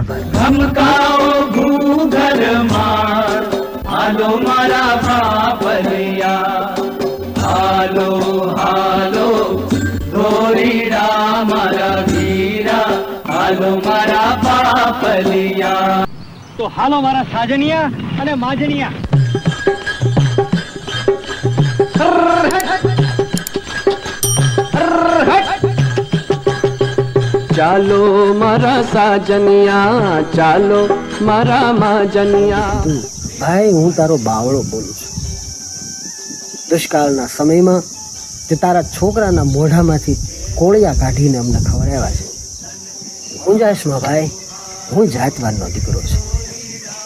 ધમકાઓ માર હાલો મારા બાપલિયા હાલો હાલો ધોરીડા મારા વીરા હાલો મારા બાપલિયા તો હાલો મારા સાજનિયા અને માજનિયા. ચાલો મારા સાજનિયા, ચાલો મારા માજનિયા. ભાઈ, હું તારો બાવળો બોલું છું. દુષ્કાળના સમયમાં તે તારા છોકરાના મોઢામાંથી કોળિયા કાઢીને અમને ખવડાવ્યા છે. ગુંજાશમાં ભાઈ, હું જાતવાનનો દીકરો છું.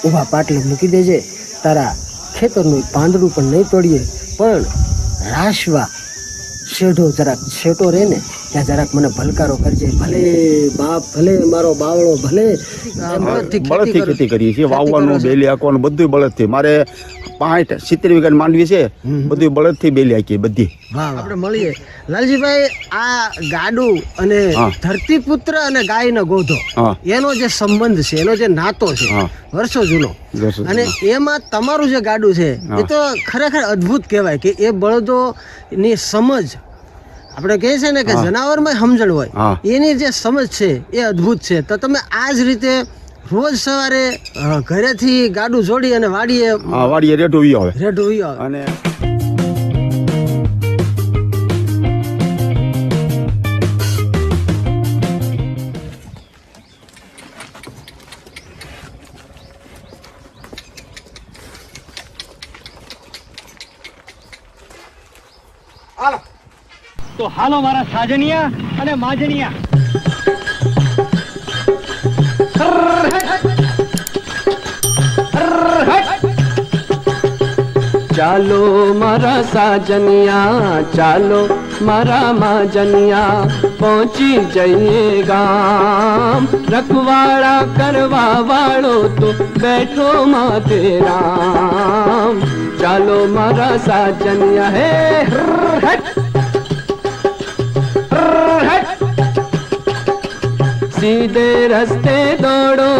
ઊભા પાટલે મૂકી દેજે, તારા ખેતરનું પાંદડું પણ નહીં તોડીએ, પણ રાશવા શેઢો જરાક છેટો રહે ને ત્યાં જરાક મને ભલકારો કરજે. ભલે બાપ ભલે મારો બાવળો ભલે બળદથી ખેતી કરીએ છીએ વાવવાનું બેલી હાંકવાનું બધું બળદથી. મારે પાંઠ સિત્તેર વીઘા માંડવી છે બધું બળદથી બેલી હાંકીએ બધી. આપણે મળીએ. લાલજીભાઈ આ ગાડું અને ધરતી ધરતીપુત્ર અને ગાયનો ગોધો એનો જે સંબંધ છે એનો જે નાતો છે વર્ષો જૂનો. અને એમાં તમારું જે ગાડું છે એ તો ખરેખર અદ્ભુત કહેવાય કે એ બળદો ની સમજ આપણે કહે છે ને કે જનાવરમાં સમજણ હોય. એની જે સમજ છે એ અદ્ભુત છે. તો તમે આ જ રીતે રોજ સવારે ઘરેથી ગાડું જોડી અને વાડીએ વાડીએ રેટ આવે. ઈ આવે. અને હાલો મારા સાજનિયા અને માજનિયા. ચાલો મારા સાજનિયા, ચાલો મારા માજનિયા, પહોંચી જઈએ ગામ. રખવાળા કરવા વાળો તો બેઠો માથે રામ. ચાલો મારા સાજનિયા, હે હટ. સીધે રસ્તે દોડો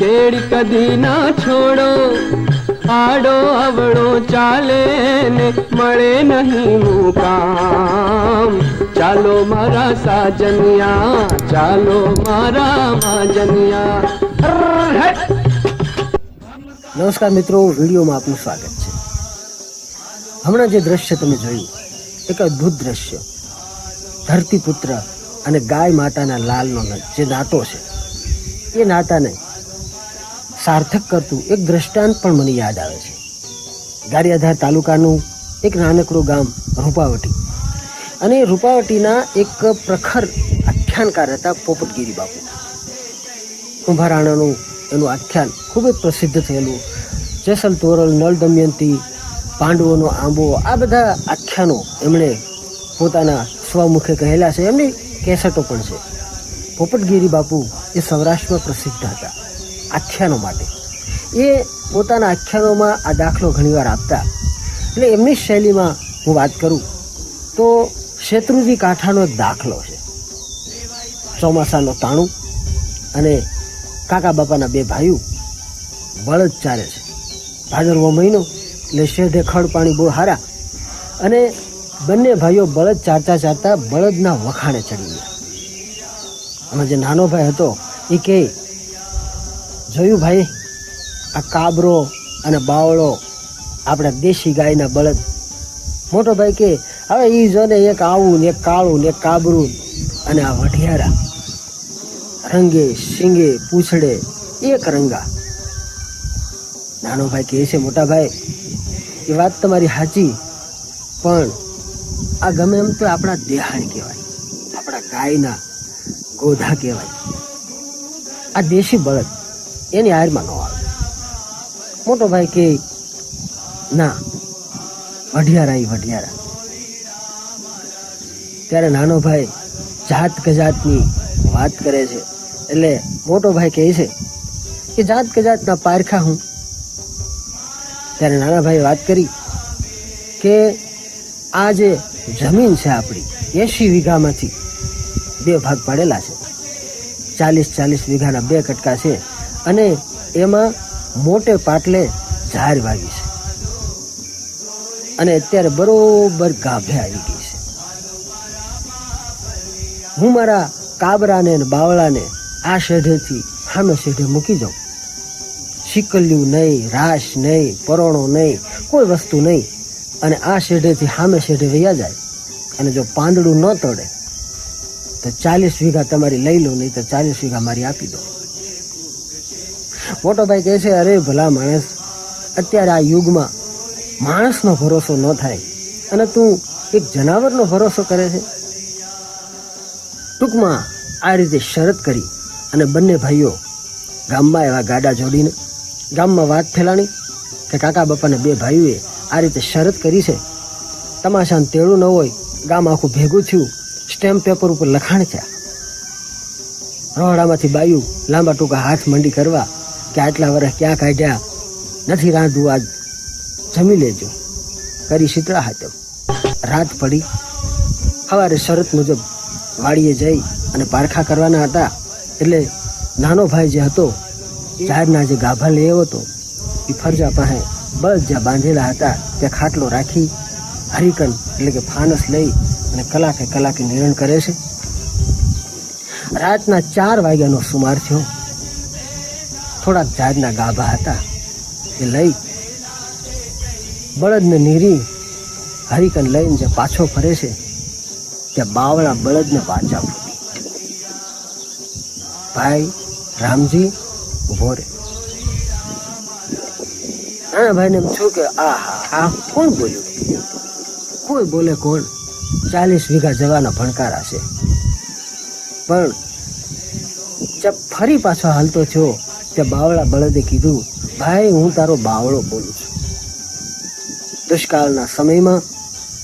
કેડી કદી ના છોડો. આડો અવળો ચાલે ને મળે નહીં મુકામ ચાલો મારા સાજનિયા, ચાલો મારા માજનિયા. નમસ્કાર મિત્રો, વિડીયોમાં આપનું સ્વાગત છે. હમણાં જે દ્રશ્ય તમે જોયું, એક અદ્ભુત દ્રશ્ય. ધરતીપુત્ર અને ગાય માતાના લાલનો જે નાતો છે. એ નાતાને સાર્થક કરતું એક દ્રષ્ટાંત પણ મને યાદ આવે છે. ગારિયાધાર તાલુકાનું એક નાનકડું ગામ રૂપાવટી. અને રૂપાવટીના એક પ્રખર આખ્યાનકાર હતા પોપટગીરી બાપુ. કુંભારાણાનું એનું આખ્યાન ખૂબ જ પ્રસિદ્ધ થયેલું. જેસલ તોરલ, નળ દમયંતી, પાંડવોનો આંબો, આ બધા આખ્યાનો એમણે પોતાના સ્વમુખે કહેલા છે. એમની કેસેટો પણ છે. પોપટગીરી બાપુ એ સૌરાષ્ટ્રમાં પ્રસિદ્ધ હતા. આખ્યાનો માટે. એ પોતાના આખ્યાનોમાં આ દાખલો ઘણીવાર આપતા. એટલે એમની શૈલીમાં હું વાત કરું તો શેત્રુજી કાંઠાનો એક દાખલો છે. ચોમાસાનો તાણું અને કાકા બાપાના બે ભાઈઓ બળદ ચારે છે. ભાદરવો મહિનો એટલે શેઢે ખડ પાણી બહુ હારા. અને બંને ભાઈઓ બળદ ચારતા ચારતા બળદના વખાણે ચડી ગયા. અને જે નાનો ભાઈ હતો એ કે જોયું ભાઈ આ કાબરો અને બાવળો આપણા દેશી ગાયના બળદ. મોટો ભાઈ કે, હવે એ જો ને એક આવું ને એક કાળું ને એક કાબરું અને આ વઢિયારા. રંગે, શીંગે, પૂછડે, એક રંગા. નાનો ભાઈ કહે છે, મોટા ભાઈ, એ વાત તમારી સાચી, પણ આ ગમે એમ તો આપણા દેહાણ કહેવાય, આપણા ગાયના ગોધા કહેવાય. આ દેશી બળદ એની હારમાં ન આવે. મોટો ભાઈ કે, ના, વઢિયારા એ વઢિયારા. ત્યારે નાનો ભાઈ જાત ગજાતની વાત કરે છે. એટલે મોટો ભાઈ કહે છે કે, જાત ગજાતના પારખા હું. ત્યારે નાના ભાઈ વાત કરી કે આ જે જમીન છે આપણી એસી વીઘામાંથી. બે ભાગ પાડેલા છે. ચાલીસ ચાલીસ વીઘાના બે કટકા છે અને એમાં મોટે પાટલે ઝાર વાગી છે. અને અત્યારે બરોબર ગાભે આવી ગઈ છે. હું મારા કાબરાને બાવળાને આ શેઢેથી સામે શેઢે મૂકી દઉં. શીકલ્યું નહીં, રાશ નહીં, પરોણો નહીં, કોઈ વસ્તુ નહીં. અને આ શેઢેથી સામે શેઢે વૈયા જાય. અને જો પાંદડું ન તોડે તો ચાલીસ વીઘા તમારી લઈ લો, નહીં તો ચાલીસ વીઘા મારી આપી દો. મોટો ભાઈ કહે છે, અરે ભલા માણસ, અત્યારે આ યુગમાં માણસનો ભરોસો ન થાય. અને તું એક જનાવરનો ભરોસો કરે છે? ટૂંકમાં આ રીતે શરત કરી અને બંને ભાઈઓ ગામમાં એવા ગાડા જોડીને, ગામમાં વાત ફેલાણી કે કાકા બાપાને બે ભાઈઓએ આ રીતે શરત કરી છે. તમાશાને તેડું ન હોય, ગામ આખું ભેગું થયું સ્ટેમ્પ પેપર ઉપર લખાણ થયા રોહડામાંથી બાયું, લાંબા ટૂંકા હાથ મંડી કરવા, કે આટલા વર્ષ ક્યાં કાઢ્યા, નથી રાંધવું આજ, જમી લેજો. કરી શીતળા હાથે. રાત પડી. સવારે શરત મુજબ વાડીએ જઈ અને પારખા કરવાના હતા, એટલે નાનો ભાઈ જે હતો, જાહેરના જે ગાભા આવ્યો હતો, એ ફરજા પાસે બળદ જ્યાં બાંધેલા હતા, ત્યાં ખાટલો રાખી હરિકન એટલે કે ફાનસ લઈ અને કલાકે કલાકે નિરણ કરે છે. રાતના ચાર વાગ્યાનો સુમાર થયો. થોડાક જાતના ગાભા હતા. એ લઈ બળદને નીરી હરિકન લઈને જે પાછો ફરે છે, ત્યાં બાવળા બળદને પાછા ભાઈ, રામજી ઊભો નાના ભાઈને એમ છું કે આ હા હા કોણ બોલ્યું? કોઈ બોલે કોણ? ચાલીસ વીઘા જવાના ભણકારા છે. પણ ફરી પાછો હાલતો થયો, ત્યાં બાવળા બળદે કીધું, ભાઈ, હું તારો બાવળો બોલું છું. દુષ્કાળના સમયમાં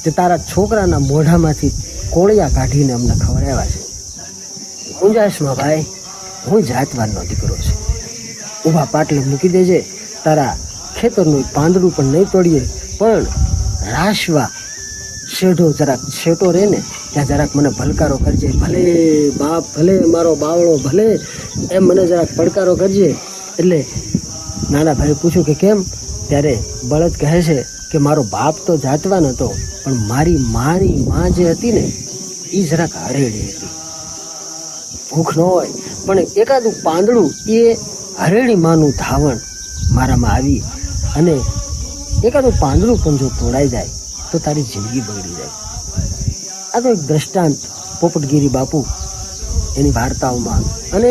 તે તારા છોકરાના મોઢામાંથી કોળિયા કાઢીને અમને ખવડાવ્યા છે. ગુંજાશમાં ભાઈ, હું જાતવાનનો દીકરો છું. ઊભા પાટલે મૂકી દેજે, તારા ખેતરનું પાંદડું પણ નહીં તોડીએ, પણ રાશવા. શેઢો જરાક શેટો રહે ને, ત્યાં જરાક મને ભલકારો કરજે. ભલે બાપ, ભલે મારો બાવળો, ભલે એમ મને જરાક પડકારો કરજે. એટલે નાના ભાઈ પૂછ્યું કે કેમ? ત્યારે બળદ કહે છે કે મારો બાપ તો જાતવાન હતો પણ મારી મારી માં જે હતી ને એ જરાક હરેડી હતી. ભૂખ ન હોય, પણ એકાદું પાંદડું એ હરેડી માનું ધાવણ મારામાં આવી. અને એકાદું પાંદડું પણ જો તોડાઈ જાય, તો તારી જિંદગી બગડી જાય. આ તો એક દ્રષ્ટાંત પોપટગીરી બાપુ એની વાર્તાઓમાં. અને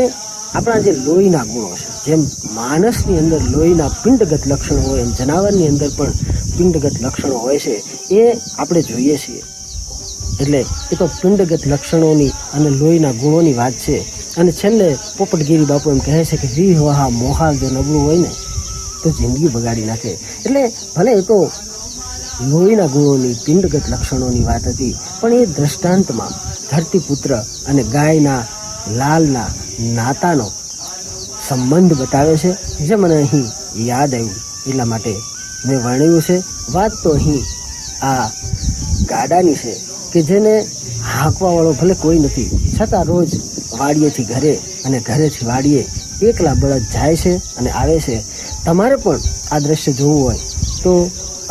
આપણા જે લોહીના ગુણો છે, જેમ માણસની અંદર લોહીના પિંડગત લક્ષણો હોય, એમ જનાવરની અંદર પણ પિંડગત લક્ષણો હોય છે, એ આપણે જોઈએ છીએ. એટલે એ તો પિંડગત લક્ષણોની અને લોહીના ગુણોની વાત છે. અને છેલ્લે પોપટગીરી બાપુ એમ કહે છે કે વી વહા મોહાલ જો નબળું હોય ને તો જિંદગી બગાડી નાખે. એટલે ભલે એ તો લોહીના ગુણોની, પિંડગત લક્ષણોની વાત હતી, પણ એ દ્રષ્ટાંતમાં ધરતીપુત્ર અને ગાયના લાલના નાતાનો સંબંધ બતાવે છે, જે મને અહીં યાદ આવ્યું. એટલા માટે મેં વર્ણવ્યું છે. વાત તો અહીં આ ગાડાની છે, કે જેને હાંકવાવાળો ભલે કોઈ નથી, છતાં રોજ વાડીએથી ઘરે અને ઘરેથી વાડીએ એકલા બળદ જાય છે અને આવે છે તમારે પણ આ દ્રશ્ય જોવું હોય તો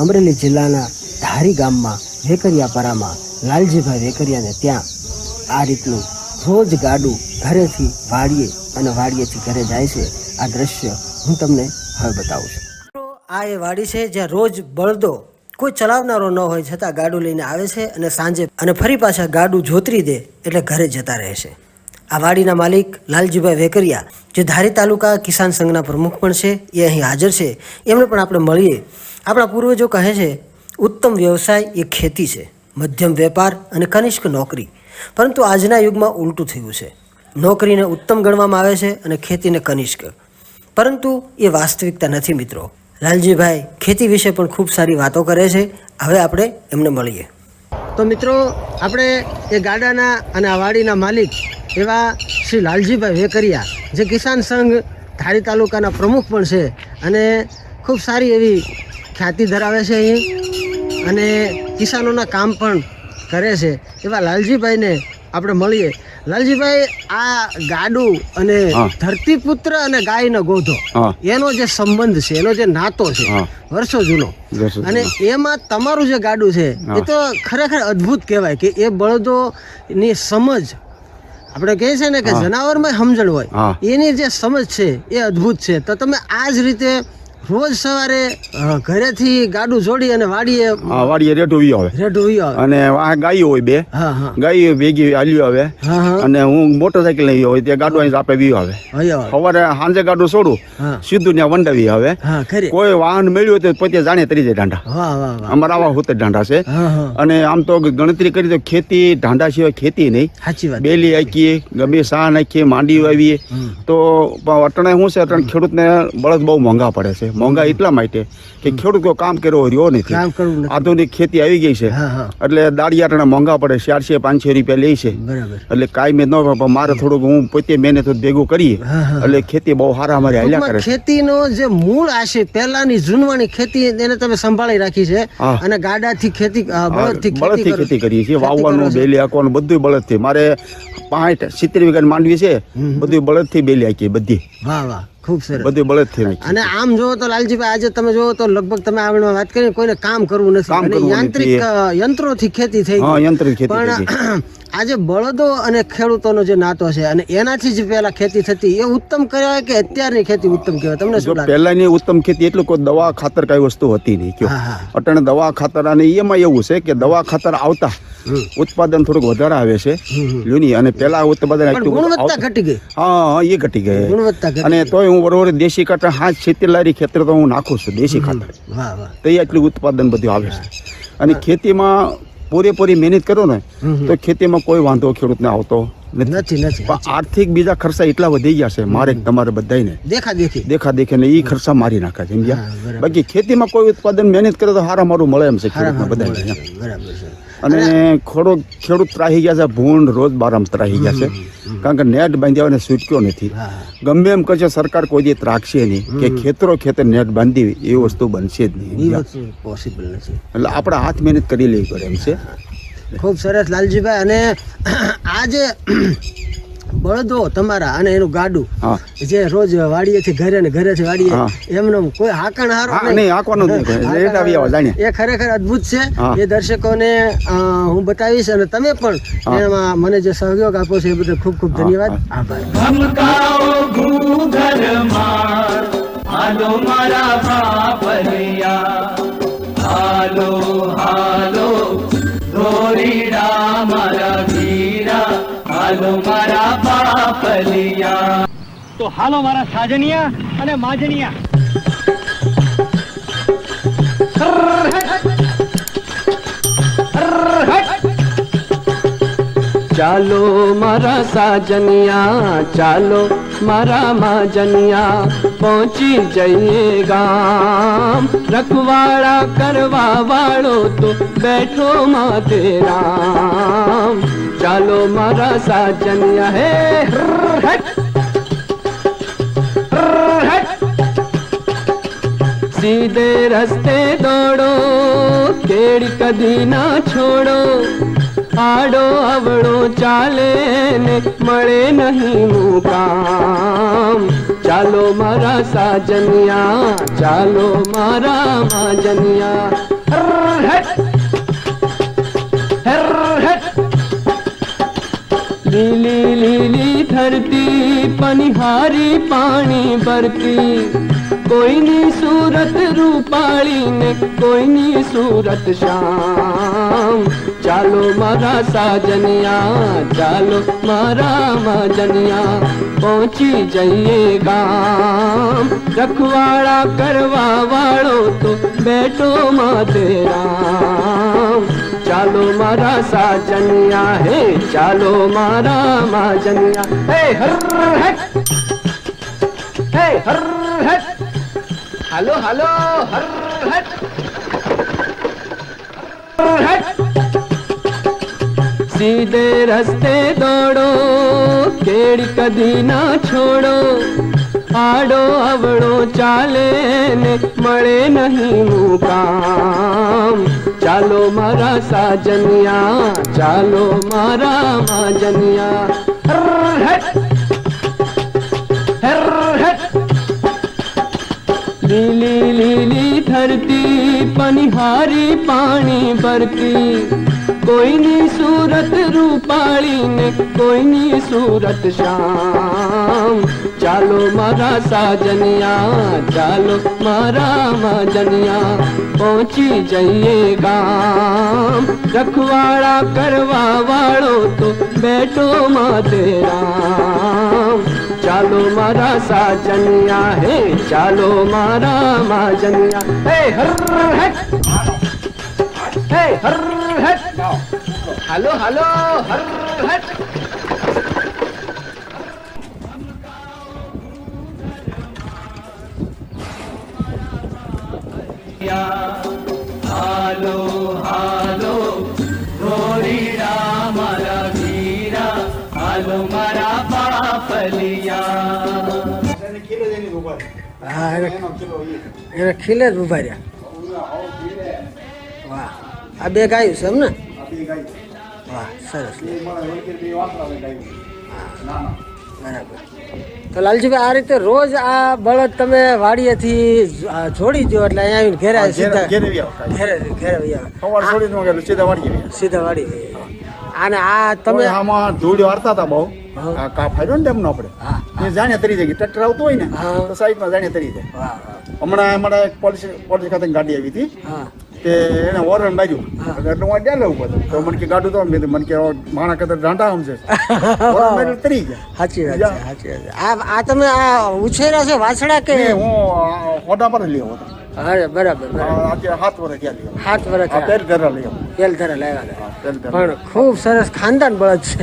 અમરેલી જિલ્લાના ધારી ગામમાં વેકરિયાપરામાં લાલજીભાઈ વેકરિયાને ત્યાં આ રીતનું રોજ ગાડું ઘરેથી વાડીએ અને વાડીએથી ઘરે જાય છે. આ દ્રશ્ય હું તમને હવે બતાવું છું. આ એ વાડી છે જ્યાં રોજ બળદો કોઈ ચલાવનારો ન હોય છતાં ગાડું લઈને આવે છે અને સાંજે અને ફરી પાછા ગાડું જોતરી દે એટલે ઘરે જતા રહે છે. આ વાડીના માલિક લાલજીભાઈ વેકરિયા, જે ધારી તાલુકા કિસાન સંઘના પ્રમુખ પણ છે, એ અહીં હાજર છે. એમને પણ આપણે મળીએ. આપણા પૂર્વજો કહે છે, ઉત્તમ વ્યવસાય એ ખેતી છે, મધ્યમ વેપાર અને કનિષ્ક નોકરી. પરંતુ આજના યુગમાં ઉલટું થયું છે. નોકરીને ઉત્તમ ગણવામાં આવે છે અને ખેતીને કનિષ્ક. પરંતુ એ વાસ્તવિકતા નથી મિત્રો. લાલજીભાઈ ખેતી વિશે પણ ખૂબ સારી વાતો કરે છે. હવે આપણે એમને મળીએ. તો મિત્રો, આપણે એ ગાડાના અને આ વાડીના માલિક એવા શ્રી લાલજીભાઈ વેકરિયા જે કિસાન સંઘ ધારી તાલુકાના પ્રમુખ પણ છે અને ખૂબ સારી એવી ખ્યાતિ ધરાવે છે અહીં અને કિસાનોના કામ પણ કરે છે. એવા લાલજીભાઈને આપણે મળીએ. લાલજીભાઈ આ ગાડું અને. ધરતીપુત્ર અને ગાયનો ગોધો એનો જે સંબંધ છે એનો જે નાતો છે વર્ષો જૂનો. અને એમાં તમારું જે ગાડું છે એ તો ખરેખર અદ્ભુત કહેવાય કે એ બળદો ની સમજ આપણે કહે છે ને કે. જનાવરમાં સમજણ હોય. એની જે સમજ છે એ અદ્ભુત છે. તો તમે આ જ રીતે રોજ સવારે ઘરેથી ગાડું જોડી અને વાડીએ હા વાડીએ રેઠું વી આવે રેડું વી આવે અને આ ગાયો હોય બે. ગાયો ભેગી હાલ્યો આવે અને હું મોટરસાઇકલ લઈ હોય ત્યાં ગાડું અહીં આપે વી આવે સવારે સાંજે ગાડું છોડું સીધું ત્યાં વંડાવી આવે ખરી. કોઈ વાહન મળ્યું તો પોતે જાણે તરી જાય ઢાંઢા. અમારા આવા હોતે ઢાંઢા છે. અને આમ તો ગણતરી કરી તો ખેતી ઢાંઢા સિવાય ખેતી નહીં. બેલી આખીએ ગમે સા નાખીએ માંડી વાવીએ તો અટણે શું છે? અટણે ખેડૂતને બળદ બહુ મોંઘા પડે છે. મોંઘા એટલા માટે કે ખેડૂત કામ કર્યો રહ્યો નથી. આધુનિક ખેતી આવી ગઈ છે. એટલે દાળિયા મોંઘા પડે ચારસો પાંચસો રૂપિયા લે છે. એટલે કાંઈ મેં ન પણ મારે થોડુંક હું પોતે મહેનત ભેગું કરીએ. એટલે ખેતી બહુ સારા અમારે હાલ્યા કરે ખેતીનો જે મૂળ આશે પહેલાની જૂનવાણી ખેતી એને તમે સંભાળી રાખી છે. અને ગાડાથી ખેતી બળદથી છો. ખેતી કરીએ છીએ વાવવાનું છો. બેલી આંકવાનું બધું બળદથી. મારે પાંઠ સિત્તેર વીઘા માંડવી છે બધું બળદ બળદથી બેલી આંકીએ બધી. વાહ વાહ ખૂબ સરસ. બધું બળદથી નાખી અને આમ જોવો તો લાલજીભાઈ આજે તમે જોવો તો લગભગ તમે આગળમાં વાત કરી કોઈને કામ કરવું નથી. યાંત્રિક યંત્રો થી યંત્રોથી ખેતી થઈ હા યંત્રિક ખેતી પણ આજે બળદો અને ખેડૂતોનો જે નાતો છે અને એનાથી જ પહેલા ખેતી થતી એ ઉત્તમ કહેવાય કે અત્યારની ખેતી ઉત્તમ કહેવાય? તમને શું લાગે? પહેલાની ઉત્તમ ખેતી એટલું કોઈ દવા ખાતર કઈ વસ્તુ હતી નહીં કયો. હા દવા ખાતર અને એમાં એવું છે કે દવા ખાતર આવતા. ઉત્પાદન થોડુંક વધારે આવે છે. લ્યુની અને પેલા ઉત્પાદન ગુણવત્તા ઘટી ગઈ. હા એ ઘટી ગઈ. ગુણવત્તા અને તોય હું બરોબર દેશી ખાતર હાથ છેતી લારી ખેતર તો હું નાખું છું દેશી ખાતર. તો એ આટલું ઉત્પાદન બધું આવે છે. અને ખેતીમાં પૂરેપૂરી મહેનત કરો ને. તો ખેતીમાં કોઈ વાંધો ખેડૂતને આવતો નથી. નથી આર્થિક બીજા ખર્ચા એટલા વધી ગયા છે મારે તમારે બધાને દેખા દેખી. દેખા દેખે ને એ ખર્ચા મારી નાખે છે સમજ્યા? બાકી ખેતીમાં કોઈ ઉત્પાદન મહેનત કરે તો હારા મારું મળે એમ છે બધાને અને ખેડૂત ખેડૂત ત્રાહી ગયા છે ભૂંડ રોજ બારામ ત્રાહી ગયા છે. કારણ કે નેટ બાંધ્યા હોય ને છૂટક્યો નથી. ગમે એમ કરશે સરકાર કોઈ દી ત્રાકશે નહીં કે ખેતરો ખેતર નેટ બાંધી એ વસ્તુ બનશે જ નહીં પોસિબલ નથી. એટલે આપણે હાથ મહેનત કરી લેવી પડે એમ છે. ખૂબ સરસ લાલજીભાઈ. અને આ જે બળદો તમારા અને એનું ગાડું જે રોજ વાડીએથી ઘરે ને ઘરેથી વાડીએ એમનો કોઈ હાકણ હારો નહીં, હાંકવાનું. એ ખરેખર અદ્ભુત છે. એ દર્શકોને હું બતાવીશ અને તમે પણ. એમાં મને જે સહયોગ આપો છો એ બદલ ખૂબ ખૂબ ધન્યવાદ. આભાર. માર. હાલો હાલો ધોરીડા મારા વીરા હાલો મારા બાપલિયા તો હાલો મારા સાજનિયા અને માજનિયા. ચાલો મારા સાજનિયા ચાલો મારા માજનિયા પહોંચી જઈએ ગામ રખવાડા કરવા વાળો તો બેઠો માતે રામ ચાલો મારા સાજનિયા હે હર, હટ. હર, હટ. સીધે રસ્તે દોડો કેડી કદી ના છોડો આડો અવળો ચાલે ને મળે નહીં મુકામ ચાલો મારા સાજનિયા ચાલો મારા માજનિયા હર, હટ. હર, હટ. લીલી લીલી ધરતી પનિહારી પાણી ભરતી કોઈની સુરત રૂપાળી ને કોઈની સુરત શ્યામ ચાલો મારા સાજનિયા ચાલો મારા માજનિયા પહોંચી જઈએ ગામ રખવાડા કરવા વાળો તો બેઠો માતે રામ ચાલો મારા સાજનિયા હે ચાલો મારા માજનિયા હે હર હટ હે હર હટ હાલો હાલો હર હટ હર હટ સીધે રસ્તે દોડો કેડી કદી ના છોડો આડો અવળો ચાલે ને મળે નહીં મુકામ ચાલો મારા સાજનિયા ચાલો મારા માજનિયા હર હટ હર હટ લીલી લીલી ધરતી પનિહારી પાણી ભરતી કોઈની સુરત રૂપાળી ને કોઈની સુરત શ્યામ ચાલો મારા સાજનિયા ચાલો મારા માજનિયા પહોંચી જઈએ ગામ રખવાડા કરવા વાળો તો બેઠો માતે રામ ચાલો મારા સાજનિયા હે ચાલો મારા માજનિયા હે હર હટ હે હર હટ હાલો હાલો. હાલો હાલો. ગોરી મારા વીરા. હાલો મારા પાપલિયા હા એને ખીલે જ ઊભા રહ્યા. વાહ. આ બે ગાયું છે એમ ને? વાહ સરસ. બરાબર. તો લાલજીભાઈ આ રીતે રોજ આ બળદ તમે વાડીએથી જોડી દો એટલે અહીંયા આવીને ઘેરે સીધા ઘેરે સીધા વાડી સીધા વાડી અને આ તમે આમાં ધૂળ વાળતા હતા બહુ. હા. આ ફાયદો ને તેમનો આપણે. એ જાણે તરી જાય ટ્રેક્ટર આવતું હોય ને તો સાઈડમાં જાણે તરી જાય. હમણાં અમારા એક પોલીસ પોલીસ ખાતે ગાડી આવી હતી. હા. તે એને ઓરન બાજુ. એટલે હું ડેલે ઉપર. હતો. તો મને કે ગાડું તો મેં મને કે માણા કદાચ ડાંટા સમજે બાજુ તરી ગયા. સાચી વાત છે સાચી વાત આ તમે આ ઉછેરા છે વાછડા કે હું હોડા પર લેવો હતો. અરે બરાબર લેવો. પણ ખૂબ સરસ ખાનદાન બળદ છે.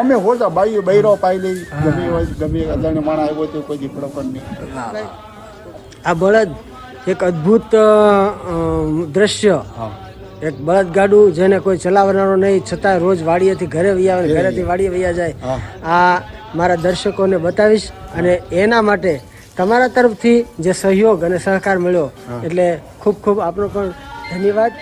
અમે હોતા બાઈ બૈરો પાઈ લઈ. ગમે ગમે અજાણ્યો માણસ આવ્યો તો કોઈ દી ફડફડ નહીં. આ બળદ એક અદ્ભુત દ્રશ્ય. એક બળદ ગાડું જેને કોઈ ચલાવનારો નહીં છતાં રોજ વાડીએથી ઘરે વૈયા આવે ઘરેથી વાડીએ વૈયા જાય. આ મારા દર્શકોને બતાવીશ અને એના માટે તમારા તરફથી જે સહયોગ અને સહકાર મળ્યો એટલે ખૂબ ખૂબ આપનો પણ ધન્યવાદ.